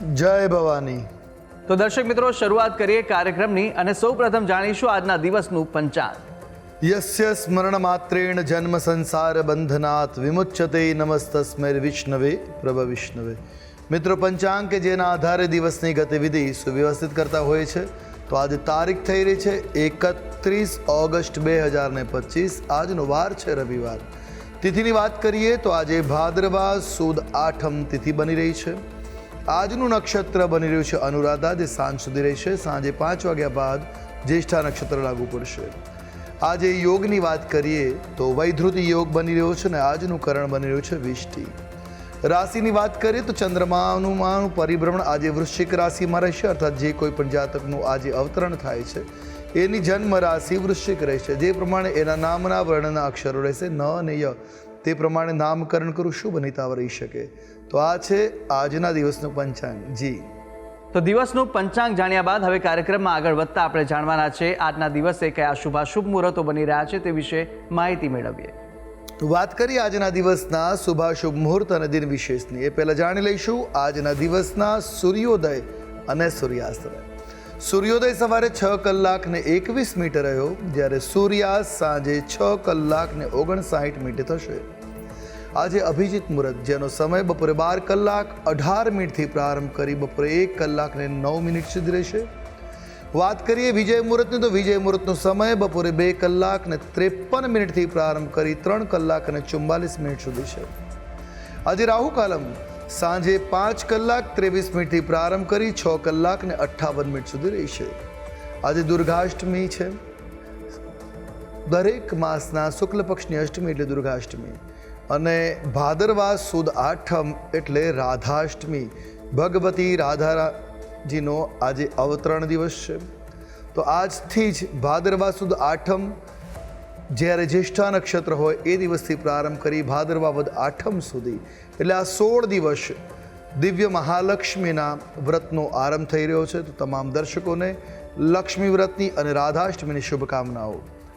જય ભવાની. તો દર્શક મિત્રો શરૂઆત કરીએ કાર્યક્રમની અને સૌપ્રથમ જાણીશું આજના દિવસનું પંચાંગ. યસ્ય સ્મરણ માત્રેણ જન્મ સંસાર બંધનાથ વિમુચ્યતે નમસ્તસ્મૈર વિષ્ણવે પ્રભ વિષ્ણવે. મિત્રો પંચાંગ કે જેના આધારે દિવસની ગતિવિધિ સુવ્યવસ્થિત કરતા હોય છે તો આજે તારીખ થઈ રહી છે એકત્રીસ ઓગસ્ટ બે હજાર ને પચીસ. આજનો વાર છે રવિવાર. તિથિની વાત કરીએ તો આજે ભાદ્રવા સુદ આઠમ તિથિ બની રહી છે. આજનું નક્ષત્ર બની રહ્યું છે અનુરાધા. જે સાંજ સુધી રહેશે. સાંજે પાંચ વાગ્યા બાદ જ્યેષ્ઠા નક્ષત્ર લાગુ પડશે. આજે યોગની વાત કરીએ તો વૈધૃતિ યોગ બની રહ્યો છે અને આજનું કરણ બની રહ્યું છે વિષ્ટિ. રાશિની વાત કરીએ તો ચંદ્રમાનુમાનું પરિભ્રમણ આજે વૃશ્ચિક રાશિમાં રહેશે, અર્થાત જે કોઈ પણ જાતકનું આજે અવતરણ થાય છે, એની જન્મ રાશિ વૃશ્ચિક રહેશે. જે પ્રમાણે એના નામના વર્ણના અક્ષરો રહેશે, ન અને ય. તે પ્રમાણે નામકરણ કરવું શુભ બનીતા રહી શકે. તો આ છે આજના દિવસનું પંચાંગ. જી. તો દિવસનું પંચાંગ જાણ્યા બાદ હવે કાર્યક્રમમાં આગળ વધતા આપણે જાણવાના છે આજના દિવસે કયા શુભાશુભ મુહૂર્તો બની રહ્યા છે તે વિશે માહિતી મેળવીએ. તો વાત કરીએ આજના દિવસના શુભાશુભ મુહૂર્ત અને દિન વિશેષની. એ પહેલાં જાણી લઈશું આજના દિવસના સૂર્યોદય અને સૂર્યાસ્ત. સૂર્યોદય સવારે છ કલાક ને એકવીસ મીટર રહ્યો જ્યારે સૂર્યાસ્ત સાંજે છ કલાક ને ઓગણસાઠ મિનિટે થશે. આજે અભિજીત મુહૂર્ત જેનો સમય બપોરે બાર કલાક, અઢાર મિનિટથી પ્રારંભ કરી બપોરે એક કલાક ને નવ મિનિટ સુધી રહેશે. વાત કરીએ વિજય મુહૂર્તની તો વિજય મુહૂર્તનો સમય બપોરે બે કલાક ને ત્રેપન મિનિટથી પ્રારંભ કરી ત્રણ કલાક અને ચુમ્માલીસ મિનિટ સુધી છે. આજે રાહુ કાલમ સાંજે પાંચ કલાક ત્રેવીસ મિનિટથી પ્રારંભ કરી છ કલાક ને અઠ્ઠાવન મિનિટ સુધી રહેશે આજે દુર્ગાષ્ટમી છે. દરેક માસના શુક્લ પક્ષની અષ્ટમી એટલે દુર્ગાષ્ટમી. અને ભાદરવા સુદ આઠમ એટલે રાધાષ્ટમી. ભગવતી રાધાજીનો આજે અવતરણ દિવસ છે. તો આજથી જ ભાદરવા સુદ આઠમ જ્યારે જ્યેષ્ઠા નક્ષત્ર હોય એ દિવસથી પ્રારંભ કરી ભાદરવા વદ આઠમ સુધી. એટલે આ સોળ દિવસ દિવ્ય મહાલક્ષ્મીના વ્રતનો આરંભ થઈ રહ્યો છે. તો તમામ દર્શકોને લક્ષ્મી વ્રતની અને રાધાષ્ટમીની શુભકામનાઓ.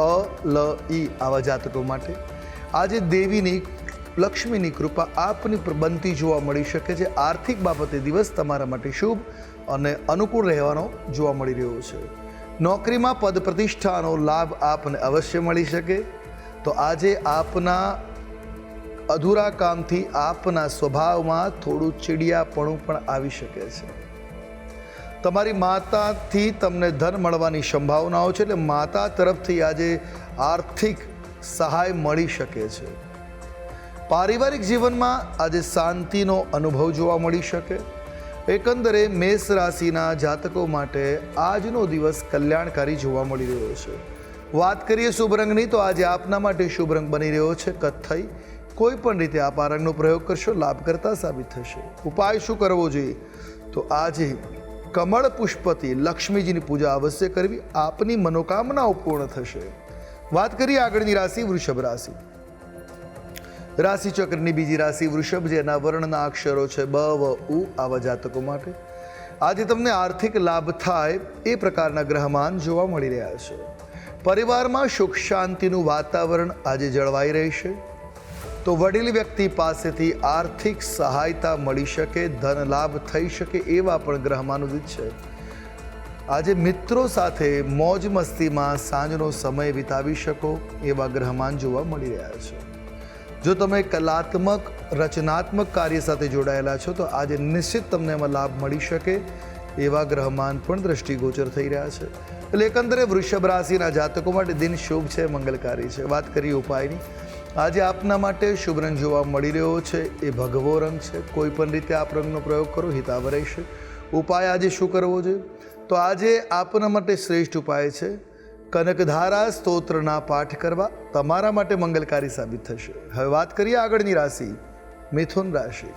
અ, લ, ઈ આવા જાતકો માટે. આજે દેવીની, લક્ષ્મીની કૃપા આપની બનતી જોવા મળી શકે છે. આર્થિક બાબતે દિવસ તમારા માટે શુભ અને અનુકૂળ રહેવાનો જોવા મળી રહ્યો છે. નોકરીમાં પદ પ્રતિષ્ઠાનો લાભ આપને અવશ્ય મળી શકે. તો આજે આપના અધૂરા કામથી આપના સ્વભાવમાં થોડું ચીડિયાપણું પણ આવી શકે છે. તમારી માતાથી તમને ધન મળવાની સંભાવનાઓ છે એટલે માતા તરફથી આજે આર્થિક સહાય મળી શકે છે. પારિવારિક જીવનમાં આજે શાંતિનો અનુભવ જોવા મળી શકે. એકંદરે મેષ રાશિના જાતકો માટે આજનો દિવસ કલ્યાણકારી જોવા મળી રહ્યો છે. વાત કરીએ શુભ રંગની તો આજે આપના માટે શુભ રંગ બની રહ્યો છે કથ્થઈ. કોઈ પણ રીતે આપ આ રંગનો પ્રયોગ કરશો, લાભકર્તા સાબિત થશે. ઉપાય શું કરવો જોઈએ? તો આજે કમળ પુષ્પથી લક્ષ્મીજીની પૂજા અવશ્ય કરવી આપની મનોકામનાઓ પૂર્ણ થશે. વાત કરીએ આગળની રાશિ વૃષભ રાશિ. રાશિ ચક્રની બીજી રાશિ વૃષભ, જેના વર્ણના અક્ષરો છે બ, વ, ઉ, આવા જાતકો માટે. આજે તમને આર્થિક લાભ થાય એ પ્રકારના ગ્રહમાન જોવા મળી રહ્યા છે. પરિવારમાં સુખ શાંતિનું વાતાવરણ આજે જળવાઈ રહેશે. તો વડીલ વ્યક્તિ પાસેથી આર્થિક સહાયતા મળી શકે, ધન લાભ થઈ શકે એવા પણ ગ્રહમાન ઉદિત છે. આજે મિત્રો સાથે મોજ મસ્તીમાં સાંજનો સમય વિતાવી શકો એવા ગ્રહમાન જોવા મળી રહ્યા છે. જો તમે કલાત્મક, રચનાત્મક કાર્ય સાથે જોડાયેલા છો, તો આજે નિશ્ચિત તમને એમાં લાભ મળી શકે એવા ગ્રહમાન પણ દ્રષ્ટિગોચર થઈ રહ્યા છે. એટલે એકંદરે વૃષભ રાશિના જાતકો માટે દિન શુભ છે, મંગલકારી છે. વાત કરીએ ઉપાયની. આજે આપના માટે શુભ રંગ જોવા મળી રહ્યો છે. એ ભગવો રંગ છે. કોઈ પણ રીતે આપ રંગનો પ્રયોગ કરો હિતાવ રહેશે ઉપાય આજે શું કરવો જોઈએ તો આજે આપના માટે શ્રેષ્ઠ ઉપાય છે. કનકધારા સ્તોત્રના પાઠ કરવા તમારા માટે મંગલકારી સાબિત થશે. હવે વાત કરીએ આગળની રાશિ, મિથુન રાશિ.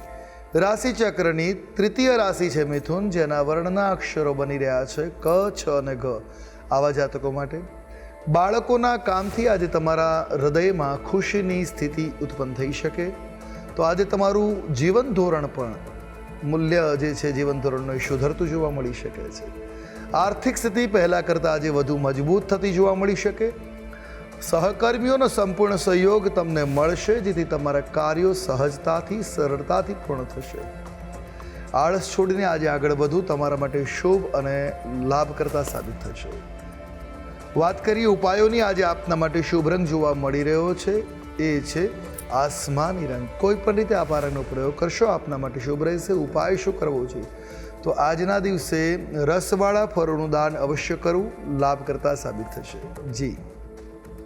રાશિ ચક્રની તૃતીય રાશિ છે મિથુન, જેના વર્ણના અક્ષરો બની રહ્યા છે ક, છ અને ઘ. આવા જાતકો માટે બાળકોના કામથી આજે તમારા હૃદયમાં ખુશીની સ્થિતિ ઉત્પન્ન થઈ શકે. તો આજે તમારું જીવન ધોરણ પણ મૂલ્ય જે છે જીવન ધોરણનો એ સુધરતું જોવા મળી શકે છે. આર્થિક સ્થિતિ પહેલાં કરતાં આજે વધુ મજબૂત થતી જોવા મળી શકે. સહકર્મીઓનો સંપૂર્ણ સહયોગ તમને મળશે, જેથી તમારા કાર્યો સહજતાથી, સરળતાથી પૂર્ણ થશે. આળસ છોડીને આજે આગળ વધવું તમારા માટે શુભ અને લાભકર્તા સાબિત થશે. વાત કરીએ ઉપાયોની. આજે આપના માટે શુભ રંગ જોવા મળી રહ્યો છે. એ છે આસમાની રંગ. કોઈ પણ રીતે આપ આ રંગનો પ્રયોગ કરશો, આપના માટે શુભ રહેશે. ઉપાય શું કરવો જોઈએ તો આજના દિવસે રસવાળા ફળોનું દાન અવશ્ય કરવું લાભકર્તા સાબિત થશે. જી.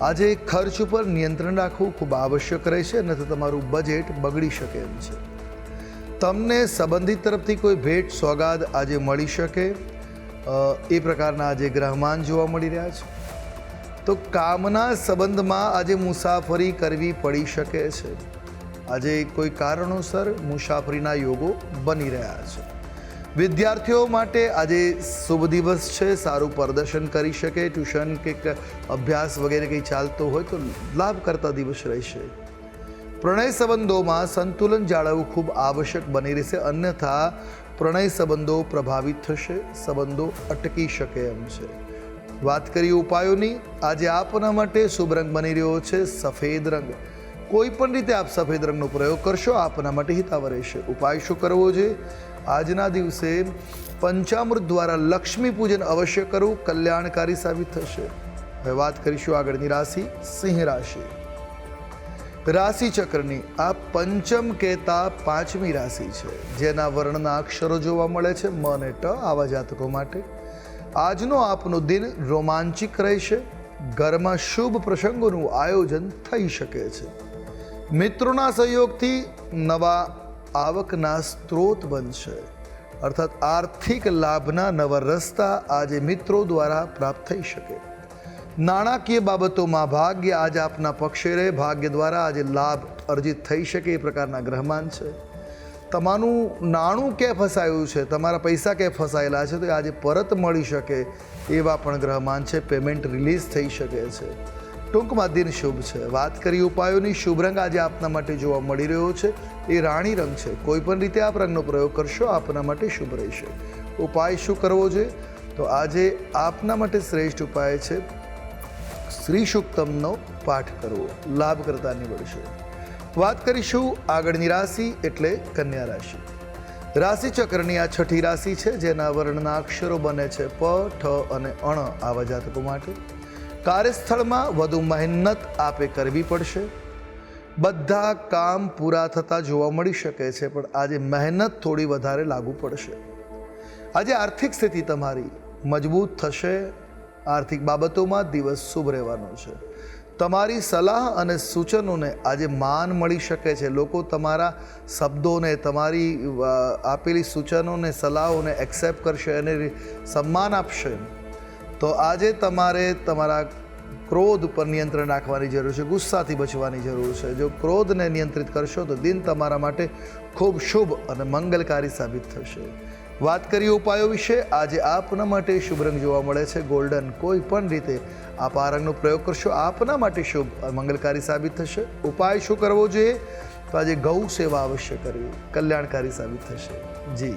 આજે ખર્ચ ઉપર નિયંત્રણ રાખવું ખૂબ આવશ્યક રહેશે નથી તમારું બજેટ બગડી શકે એમ છે. તમને સંબંધિત તરફથી કોઈ ભેટ, સોગાદ આજે મળી શકે એ પ્રકારના આજે ગ્રહમાન જોવા મળી રહ્યા છે. તો કામના સંબંધમાં આજે મુસાફરી કરવી પડી શકે છે. આજે કોઈ કારણોસર મુસાફરીના યોગો બની રહ્યા છે. વિદ્યાર્થીઓ માટે આજે શુભ દિવસ છે. સારું પ્રદર્શન કરી શકે, ટ્યુશન કે અભ્યાસ વગેરે કંઈ ચાલતો હોય તો લાભ કરતા દિવસ રહેશે. પ્રણય સંબંધોમાં સંતુલન જાળવવું ખૂબ આવશ્યક બની રહેશે. અન્યથા, પ્રણય સંબંધો પ્રભાવિત થશે, સંબંધો અટકી શકે એમ છે. વાત કરીએ ઉપાયોની. આજે આપના માટે શુભ રંગ બની રહ્યો છે, સફેદ રંગ. કોઈ પણ રીતે આપ સફેદ રંગનો પ્રયોગ કરશો, આપના માટે હિતાવ રહેશે. ઉપાય શું કરવો જોઈએ? આજના દિવસે પંચામૃત દ્વારા લક્ષ્મી પૂજન અવશ્ય કરવું કલ્યાણકારી સાબિત થશે. હવે વાત કરીશું આગળની રાશિ, સિંહ રાશિ. રાશિ ચક્રની આ પંચમ કહેતા પાંચમી રાશિ છે, જેના વર્ણના અક્ષરો જોવા મળે છે, મ અને ટ આવા જાતકો માટે. આજનો આપનો દિન રોમાંચિક રહેશે, ઘરમાં શુભ પ્રસંગોનું આયોજન થઈ શકે છે. મિત્રોના સહયોગથી નવા આવકના સ્ત્રોત બનશે. અર્થાત આર્થિક લાભના નવા રસ્તા આજે મિત્રો દ્વારા પ્રાપ્ત થઈ શકે. નાણાકીય બાબતોમાં ભાગ્ય આજે આપના પક્ષે રહે. ભાગ્ય દ્વારા આજે લાભ અર્જિત થઈ શકે એ પ્રકારના ગ્રહમાન છે. તમારું નાણું ક્યાં ફસાયું છે? તમારા પૈસા ક્યાં ફસાયેલા છે? તો આજે પરત મળી શકે એવા પણ ગ્રહમાન છે. પેમેન્ટ રિલીઝ થઈ શકે છે. ટૂંકમાં દિન શુભ છે. વાત કરી ઉપાયોની, શુભ રંગ આજે આપના માટે જોવા મળી રહ્યો છે. એ રાણી રંગ છે. કોઈ પણ રીતે આપ રંગનો પ્રયોગ કરશો, આપના માટે શુભ રહેશે. ઉપાય શું કરવો જોઈએ તો આજે આપના માટે શ્રેષ્ઠ ઉપાય છે શ્રી સુક્તમનો પાઠ કરવો. લાભ કરતા નીવડશે. વાત કરીશું આગળની રાશિ એટલે કન્યા રાશિ. રાશિ ચક્રની આ છઠ્ઠી રાશિ છે, જેના વર્ણના અક્ષરો બને છે, પ, ઠ અને અણ આવા જાતકો માટે. કાર્યસ્થળમાં વધુ મહેનત આપે કરવી પડશે. બધા કામ પૂરા થતા જોવા મળી શકે છે, પણ આજે મહેનત થોડી વધારે લાગુ પડશે. આજે આર્થિક સ્થિતિ તમારી મજબૂત થશે. આર્થિક બાબતોમાં દિવસ શુભ રહેવાનો છે. તમારી સલાહ અને સૂચનોને આજે માન મળી શકે છે. લોકો તમારા શબ્દોને, તમારી આપેલી સૂચનોને, સલાહોને એક્સેપ્ટ કરશે અને સન્માન આપશે. તો આજે તમારે તમારા ક્રોધ પર નિયંત્રણ રાખવાની જરૂર છે, ગુસ્સાથી બચવાની જરૂર છે. જો ક્રોધને નિયંત્રિત કરશો તો દિન તમારા માટે ખૂબ શુભ અને મંગલકારી સાબિત થશે. વાત કરીએ ઉપાયો વિશે. આજે આપના માટે શુભ રંગ જોવા મળે છે. ગોલ્ડન કોઈ પણ રીતે આપ આ રંગનો પ્રયોગ કરશો, આપના માટે શુભ મંગલકારી સાબિત થશે. ઉપાય શું કરવો જોઈએ? તો આજે ગૌ સેવા અવશ્ય કરવી. કલ્યાણકારી સાબિત થશે. જી.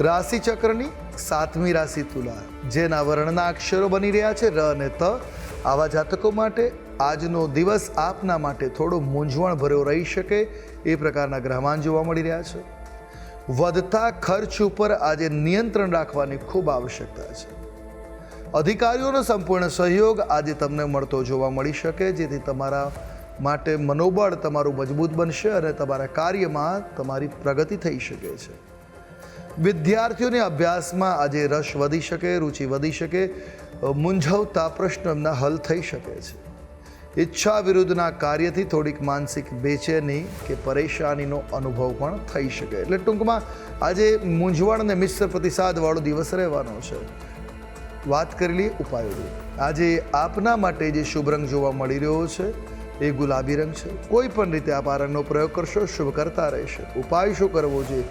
રાશિ ચક્રની સાતમી રાશિ તુલા, જેના વર્ણના અક્ષરો બની રહ્યા છે ર અને ત. આવા જાતકો માટે આજનો દિવસ આપના માટે થોડો મૂંઝવણ ભર્યો રહી શકે એ પ્રકારના ગ્રહમાન જોવા મળી રહ્યા છે. વધતા ખર્ચ ઉપર આજે નિયંત્રણ રાખવાની ખૂબ આવશ્યકતા છે. અધિકારીઓનો સંપૂર્ણ સહયોગ આજે તમને મળતો જોવા મળી શકે, જેથી તમારા માટે મનોબળ તમારું મજબૂત બનશે અને તમારા કાર્યમાં તમારી પ્રગતિ થઈ શકે છે. વિદ્યાર્થીઓને અભ્યાસમાં આજે રસ વધી શકે, રુચિ વધી શકે મૂંઝવતા પ્રશ્નો એમના હલ થઈ શકે છે. ઈચ્છા વિરુદ્ધના કાર્યથી થોડીક માનસિક બેચેની કે પરેશાનીનો અનુભવ પણ થઈ શકે. એટલે ટૂંકમાં, આજે મૂંઝવણ અને મિશ્ર પ્રતિસાદવાળો દિવસ રહેવાનો છે. વાત કરી લઈએ ઉપાયોની આજે આપના માટે જે શુભ રંગ જોવા મળી રહ્યો છે, એ ગુલાબી રંગ છે. કોઈ પણ રીતે આપ આ રંગનો પ્રયોગ કરશો, શુભ કરતા રહેશે. ઉપાય શું કરવો જોઈએ?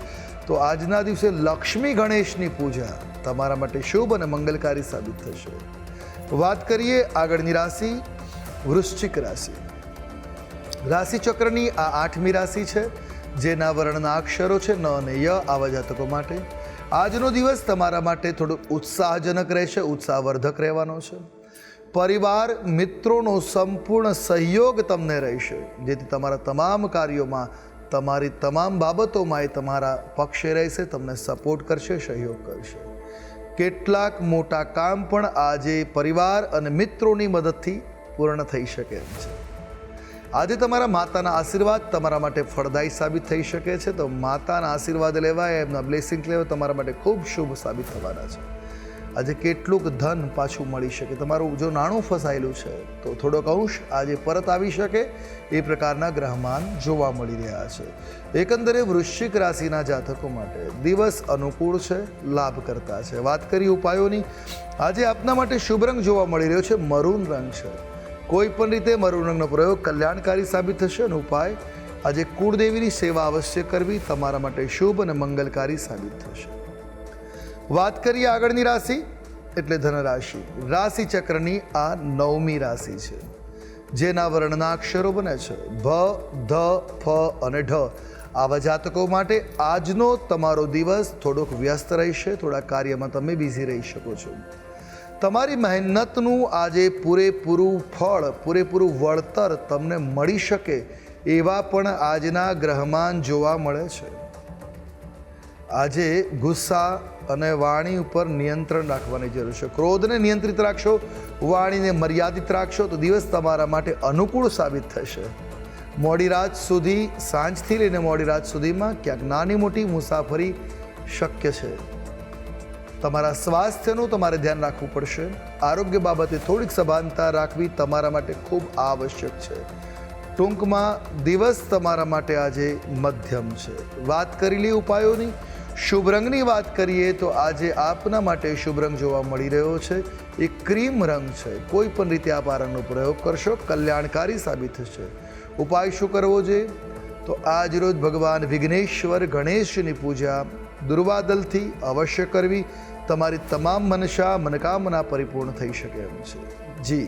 તો આજના દિવસે લક્ષ્મી ગણેશની પૂજા તમારા માટે શુભ અને મંગલકારી સાબિત થશે. વાત કરીએ આગળની રાશિ, વૃશ્ચિક રાશિ. રાશિ ચક્રની આ આઠમી રાશિ છે, જેના વર્ણના અક્ષરો છે ન અને ય આવા જાતકો માટે. આજનો દિવસ તમારા માટે થોડો ઉત્સાહજનક રહેશે, ઉત્સાહવર્ધક રહેવાનો છે. પરિવાર, મિત્રોનો સંપૂર્ણ સહયોગ તમને રહેશે, જેથી તમારા તમામ કાર્યોમાં તમારી તમામ બાબતોમાં એ તમારા પક્ષે રહેશે, તમને સપોર્ટ કરશે, સહયોગ કરશે. કેટલાક મોટા કામ પણ આજે પરિવાર અને મિત્રોની મદદથી પૂર્ણ થઈ શકે એમ છે. આજે તમારા માતાના આશીર્વાદ તમારા માટે ફળદાયી સાબિત થઈ શકે છે. તો માતાના આશીર્વાદ લેવાય, એમના બ્લેસિંગ લેવા તમારા માટે ખૂબ શુભ સાબિત થવાના છે. આજે કેટલુંક ધન પાછું મળી શકે. તમારું જો નાણું ફસાયેલું છે, તો થોડોક અંશ આજે પરત આવી શકે. એ પ્રકારના ગ્રહમાન જોવા મળી રહ્યા છે. એકંદરે વૃશ્ચિક રાશિના જાતકો માટે દિવસ અનુકૂળ છે લાભ કરતા છે. વાત કરી ઉપાયોની. આજે આપના માટે શુભ રંગ જોવા મળી રહ્યો છે, મરૂન રંગ છે. કોઈ પણ રીતે મરૂન રંગનો પ્રયોગ કલ્યાણકારી સાબિત થશે અને ઉપાય આજે કુળદેવીની સેવા અવશ્ય કરવી તમારા માટે શુભ અને મંગલકારી સાબિત થશે. વાત કરીએ આગળની રાશિ? એટલે ધનરાશિ. રાશિ ચક્રની આ નવમી રાશિ છે, જેના વર્ણના અક્ષરો બને છે. ભ, ધ, ફ અને ઢ. આવા જાતકો માટે આજનો તમારો દિવસ થોડોક વ્યસ્ત રહેશે, થોડા કાર્યમાં તમે બિઝી રહી શકો છો. તમારી મહેનતનું આજે પૂરેપૂરું ફળ, પૂરેપૂરું વળતર તમને મળી શકે એવા પણ આજના ગ્રહમાન જોવા મળે છે. આજે ગુસ્સા અને વાણી ઉપર નિયંત્રણ રાખવાની જરૂર છે. ક્રોધને નિયંત્રિત રાખશો, વાણીને મર્યાદિત રાખશો, તો દિવસ તમારા માટે અનુકૂળ સાબિત થશે. મોડી રાત સુધી, સાંજથી લઈને મોડી રાત સુધીમાં ક્યાંક નાની મોટી મુસાફરી શક્ય છે. તમારા સ્વાસ્થ્યનું તમારે ધ્યાન રાખવું પડશે. આરોગ્ય બાબતે થોડીક સભાનતા રાખવી તમારા માટે ખૂબ આવશ્યક છે. ટૂંકમાં, દિવસ તમારા માટે આજે મધ્યમ છે. વાત કરેલી ઉપાયોની શુભ રંગની વાત કરીએ તો આજે આપના માટે શુભ રંગ જોવા મળી રહ્યો છે. એ ક્રીમ રંગ છે. કોઈ પણ રીતે આપ આ રંગનો પ્રયોગ કરશો, કલ્યાણકારી સાબિત થશે. ઉપાય શું કરવો જોઈએ તો આજ રોજ ભગવાન વિઘ્નેશ્વર ગણેશની પૂજા દુર્વાદલથી અવશ્ય કરવી. તમારી તમામ મનસા, મનકામના પરિપૂર્ણ થઈ શકે એમ છે. જી.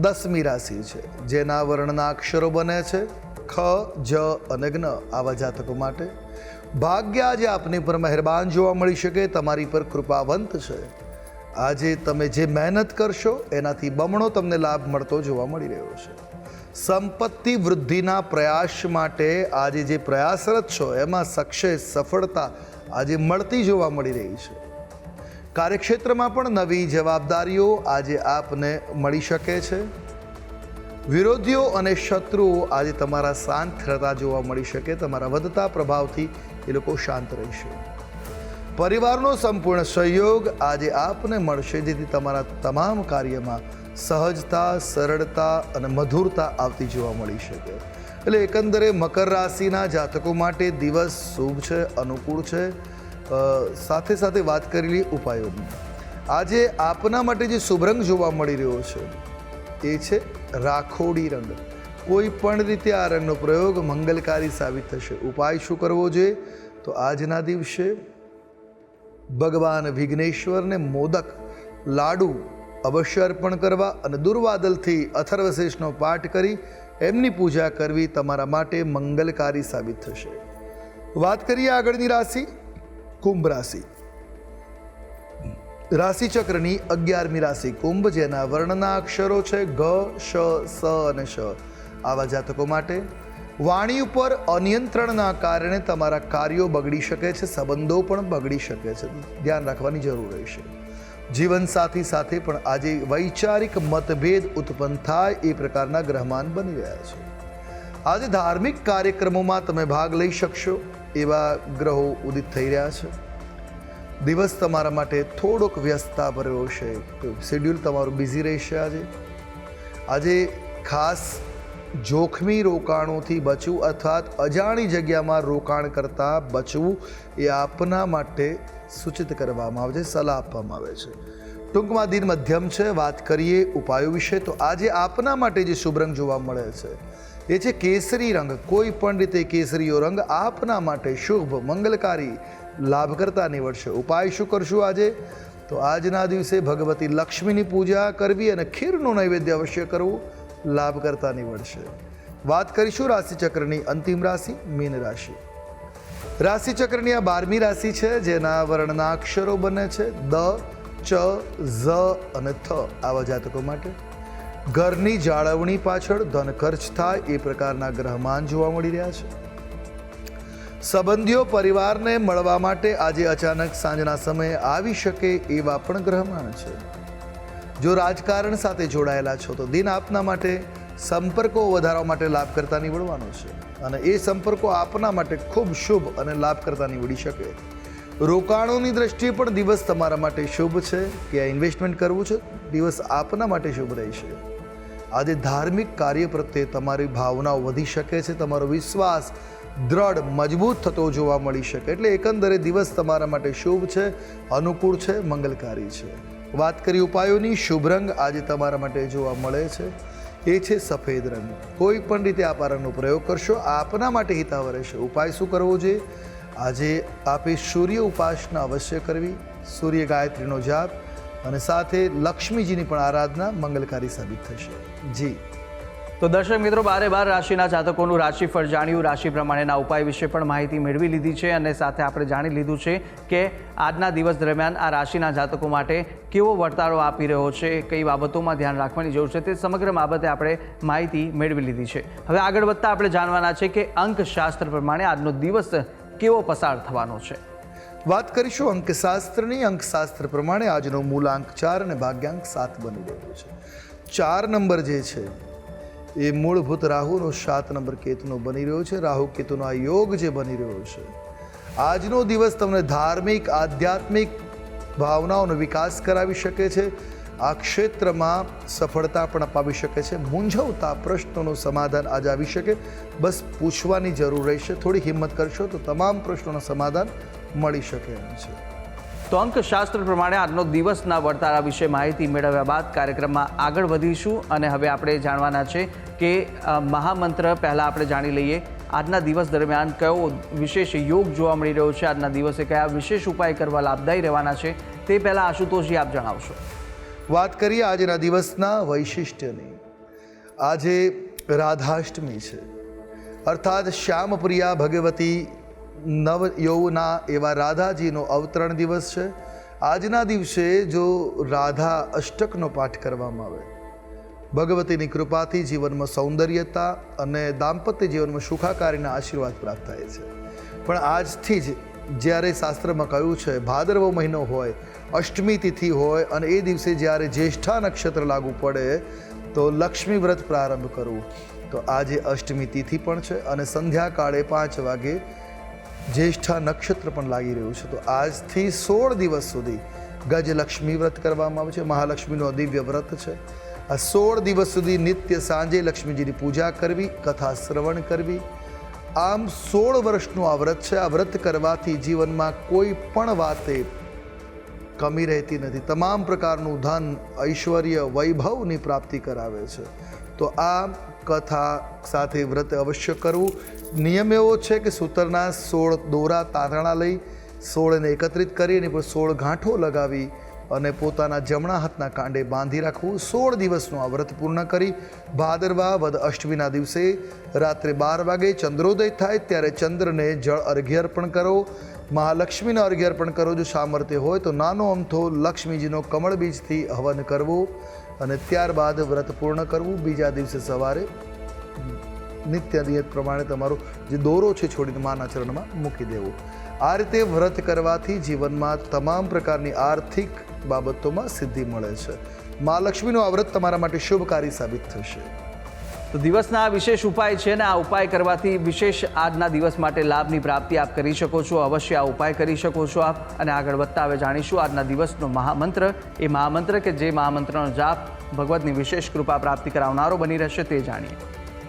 દસમી રાશિ છે. જેના વર્ણના અક્ષરો બને છે. ખ, જ અને જ્ઞ આવા જાતકો માટે. ભાગ્ય આજે આપની પર મહેરબાન જોવા મળી શકે, તમારી પર કૃપાવંત છે. આજે તમે જે મહેનત કરશો, એનાથી બમણો તમને લાભ મળતો જોવા મળી રહ્યો છે. સંપત્તિ વૃદ્ધિના પ્રયાસ માટે આજે જે પ્રયાસરત છો, એમાં સક્સેસ, સફળતા આજે મળતી જોવા મળી રહી છે. કાર્યક્ષેત્રમાં પણ નવી જવાબદારીઓ આજે આપને મળી શકે છે. વિરોધીઓ અને શત્રુઓ આજે તમારા શાંત થતા જોવા મળી શકે, તમારા વધતા પ્રભાવથી એ લોકો શાંત રહેશે. પરિવારનો સંપૂર્ણ સહયોગ આજે આપને મળશે, જેથી તમારા તમામ કાર્યમાં સહજતા, સરળતા અને મધુરતા આવતી જોવા મળી શકે. એટલે એકંદરે મકર રાશિના જાતકો માટે દિવસ શુભ છે, અનુકૂળ છે. સાથે સાથે વાત કરેલી ઉપાયોની આજે આપના માટે જે શુભ રંગ જોવા મળી રહ્યો છે, એ છે રાખોડી રંગ. કોઈ પણ રીતે આ રંગનો પ્રયોગ મંગલકારી સાબિત થશે. ઉપાય શું કરવો જોઈએ? તો આજના દિવસે ભગવાન વિઘ્નેશ્વરને મોદક લાડુ અવશ્ય અર્પણ કરવા અને દુર્વાદલથી અથર્વશેષનો પાઠ કરી એમની પૂજા કરવી તમારા માટે મંગલકારી સાબિત થશે. વાત કરીએ આગળની રાશિ. કુંભ રાશિ. રાશિચક્રની અગિયારમી રાશિ કુંભ, જેના વર્ણના અક્ષરો છે ગ શ, સ અને શ. આવા જાતકો માટે વાણી ઉપર અનિયંત્રણના કારણે તમારા કાર્યો બગડી શકે છે, સંબંધો પણ બગડી શકે છે. ધ્યાન રાખવાની જરૂર રહેશે જીવનસાથી સાથે પણ આજે વૈચારિક મતભેદ ઉત્પન્ન થાય એ પ્રકારના ગ્રહમાન બની રહ્યા છે. આજે ધાર્મિક કાર્યક્રમોમાં તમે ભાગ લઈ શકશો. એવા ગ્રહો ઉદિત થઈ રહ્યા છે. દિવસ તમારા માટે થોડોક વ્યસ્તતા ભર્યો હશે શેડ્યુલ તમારું બિઝી રહેશે આજે. આજે ખાસ જોખમી રોકાણોથી બચવું અથવા અજાણી જગ્યામાં રોકાણ કરતાં બચવું એ આપના માટે સૂચિત કરવામાં આવે છે, સલાહ આપવામાં આવે છે. ટૂંકમાં દિન મધ્યમ છે, વાત કરીએ ઉપાયો વિશે. તો આજે આપના માટે જે શુભ રંગ જોવા મળે છે એ છે કેસરી રંગ. કોઈ પણ રીતે કેસરીયો રંગ આપના માટે શુભ, મંગલકારી, લાભકર્તા નીવડશે. ઉપાય શું કરશું આજે? તો આજના દિવસે ભગવતી લક્ષ્મીની પૂજા કરવી અને ખીરનું નૈવેદ્ય અવશ્ય કરવું લાભકર્તા નીવડશે. વાત કરીશું રાશિચક્રની અંતિમ રાશિ, મીન રાશિ. રાશિચક્રની આ બારમી રાશિ છે, જેના વર્ણના અક્ષરો બને છે દ, ચ, ઝ અને થ આવા જાતકો માટે. ઘરની જાળવણી પાછળ ધન ખર્ચ થાય એ પ્રકારના ગ્રહમાન જોવા મળી રહ્યા છે. સંબંધીઓ પરિવારને મળવા માટે આજે અચાનક સાંજના સમયે આવી શકે એવા પણ ગ્રહમાન છે. જો રાજકારણ સાથે જોડાયેલા છો તો દિન આપના માટે સંપર્કો વધારવા માટે લાભકર્તા નીવડવાનો છે અને એ સંપર્કો આપના માટે ખૂબ શુભ અને લાભકર્તા નીવડી શકે. રોકાણોની દ્રષ્ટિએ પણ દિવસ તમારા માટે શુભ છે. કે આ ઇન્વેસ્ટમેન્ટ કરવું છે, દિવસ આપના માટે શુભ રહેશે. આજે ધાર્મિક કાર્ય પ્રત્યે તમારી ભાવનાઓ વધી શકે છે, તમારો વિશ્વાસ દ્રઢ, મજબૂત થતો જોવા મળી શકે. એટલે એકંદરે દિવસ તમારા માટે શુભ છે, અનુકૂળ છે, મંગલકારી છે. વાત કરી ઉપાયોની, શુભ રંગ આજે તમારા માટે જોવા મળે છે. એ છે સફેદ રંગ. કોઈ પણ રીતે આ પારણનો પ્રયોગ કરશો, આપના માટે હિતાવ રહેશે ઉપાય શું કરવો જોઈએ? આજે આપે સૂર્ય ઉપાસના અવશ્ય કરવી. સૂર્ય ગાયત્રીનો જાપ અને સાથે લક્ષ્મીજીની પણ આરાધના મંગલકારી સાબિત થશે. જી. તો દર્શક મિત્રો, બારે બાર રાશિના જાતકોનું રાશિફળ જાણ્યું. રાશિ પ્રમાણેના ઉપાય વિશે પણ માહિતી મેળવી લીધી છે અને સાથે આપણે જાણી લીધું છે કે આજના દિવસ દરમિયાન આ રાશિના જાતકો માટે કેવો વર્તારો આપી રહ્યો છે, કઈ બાબતોમાં ધ્યાન રાખવાની જરૂર છે તે સમગ્ર બાબતે આપણે માહિતી મેળવી લીધી છે. હવે આગળ વધતા આપણે જાણવાના છે કે અંકશાસ્ત્ર પ્રમાણે આજનો દિવસ કેવો પસાર થવાનો છે. વાત કરીશું અંકશાસ્ત્રની. અંકશાસ્ત્ર પ્રમાણે આજનો મૂલાંક ચાર અને ભાગ્યાંક સાત બની રહ્યો છે. ચાર નંબર જે છે, એ મૂળભૂત રાહુનો સાત નંબર કેતુનો બની રહ્યો છે. રાહુ કેતુનો આ યોગ જે બની રહ્યો છે, આજનો દિવસ તમને ધાર્મિક, આધ્યાત્મિક ભાવનાઓનો વિકાસ કરાવી શકે છે. આ ક્ષેત્રમાં સફળતા પણ અપાવી શકે છે. મૂંઝવતા પ્રશ્નોનું સમાધાન આજે આવી શકે. બસ પૂછવાની જરૂર રહેશે. થોડી હિંમત કરશો તો તમામ પ્રશ્નોનું સમાધાન મળી શકે એમ છે. તો અંકશાસ્ત્ર પ્રમાણે આજનો દિવસના વર્તારા વિશે માહિતી મેળવ્યા બાદ કાર્યક્રમમાં આગળ વધીશું અને હવે આપણે જાણવાના છે કે મહામંત્ર પહેલાં આપણે જાણી લઈએ. આજના દિવસ દરમિયાન કયો વિશેષ યોગ જોવા મળી રહ્યો છે? આજના દિવસે કયા વિશેષ ઉપાય કરવા લાભદાયી રહેવાના છે? તે પહેલાં આશુતોષજી આપ જણાવશો. વાત કરીએ આજના દિવસના વૈશિષ્ટ્યની. આજે રાધાષ્ટમી છે. અર્થાત શ્યામપ્રિયા ભગવતી નવ યૌવના એવા રાધાજીનો અવતરણ દિવસ છે. આજના દિવસે જો રાધા અષ્ટકનો પાઠ કરવામાં આવે, ભગવતીની કૃપાથી જીવનમાં સૌંદર્યતા અને દાંપત્ય જીવનમાં સુખાકારીના આશીર્વાદ પ્રાપ્ત થાય છે. પણ આજથી જ જ્યારે શાસ્ત્રમાં કહ્યું છે, ભાદરવો મહિનો હોય, અષ્ટમી તિથિ હોય અને એ દિવસે જ્યારે જ્યેષ્ઠા નક્ષત્ર લાગુ પડે, તો લક્ષ્મી વ્રત પ્રારંભ કરવું. તો આજે અષ્ટમી તિથિ પણ છે અને સંધ્યાકાળે પાંચ વાગે જ્યેષ્ઠા નક્ષત્ર પણ લાગી રહ્યું છે. તો આજથી સોળ દિવસ સુધી ગજલક્ષ્મી વ્રત કરવામાં આવે છે. મહાલક્ષ્મીનો દિવ્ય વ્રત છે. આ સોળ દિવસ સુધી નિત્ય સાંજે લક્ષ્મીજીની પૂજા કરવી, કથા શ્રવણ કરવી. આમ સોળ વર્ષનું આ વ્રત છે. આ વ્રત કરવાથી જીવનમાં કોઈ પણ વાતે કમી રહેતી નથી. તમામ પ્રકારનું ધન, ઐશ્વર્ય, વૈભવની પ્રાપ્તિ કરાવે છે. તો આ કથા સાથે વ્રત અવશ્ય કરવું. નિયમ એવો છે કે સૂતરના સોળ દોરા તાંતણા લઈ સોળને એકત્રિત કરી એની પર સોળ ગાંઠો લગાવી અને પોતાના જમણા હાથના કાંડે બાંધી રાખવું. સોળ દિવસનું આ વ્રત પૂર્ણ કરી ભાદરવા વદ અષ્ટમીના દિવસે રાત્રે બાર વાગે ચંદ્રોદય થાય, ત્યારે ચંદ્રને જળ અર્ઘ્ય અર્પણ કરો. મહાલક્ષ્મીને અર્ઘ્ય અર્પણ કરો. જો સામર્થ્ય હોય તો નાનો અમથો લક્ષ્મીજીનો કમળ બીજથી હવન કરવો અને ત્યારબાદ વ્રત પૂર્ણ કરવું. બીજા દિવસે સવારે નિત્ય નિયત પ્રમાણે તમારો જે દોરો છે છોડીને માના ચરણમાં મૂકી દેવો. આ રીતે વ્રત કરવાથી જીવનમાં તમામ પ્રકારની આર્થિક બાબતોમાં સિદ્ધિ મળે છે. મા લક્ષ્મીનું આ વ્રત તમારા માટે શુભકારી સાબિત થશે. તો દિવસના વિશેષ ઉપાય છે ને આ ઉપાય કરવાથી વિશેષ આજના દિવસ માટે લાભની પ્રાપ્તિ આપ કરી શકો છો. અવશ્ય આ ઉપાય કરી શકો છો આપ. અને આગળ વધતા હવે જાણીશું આજના દિવસનો મહામંત્ર. એ મહામંત્ર કે જે મહામંત્રનો જાપ ભગવતની વિશેષ કૃપા પ્રાપ્તિ કરાવનારો બની રહેશે તે જાણીએ.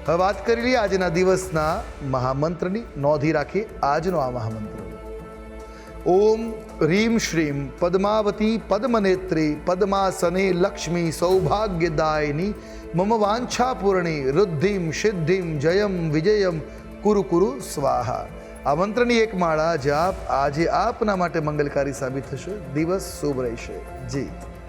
હવે વાત કરી લઈએ આજના દિવસના મહામંત્રની. નોંધી રાખી આજનો આ મહામંત્ર. ઓમ રીમ શ્રીમ પદ્માવતી પદ્મનેત્રી પદ્માસને લક્ષ્મી સૌભાગ્યદાયિની મમ વાંછાપૂર્ણી રુદ્ધિમ સિદ્ધિમ જયમ વિજયમ કુરુ કુરુ સ્વાહા આ એક માળા જાપ આજે આપના માટે મંગલકારી સાબિત થશે દિવસ શુભ રહેશે જી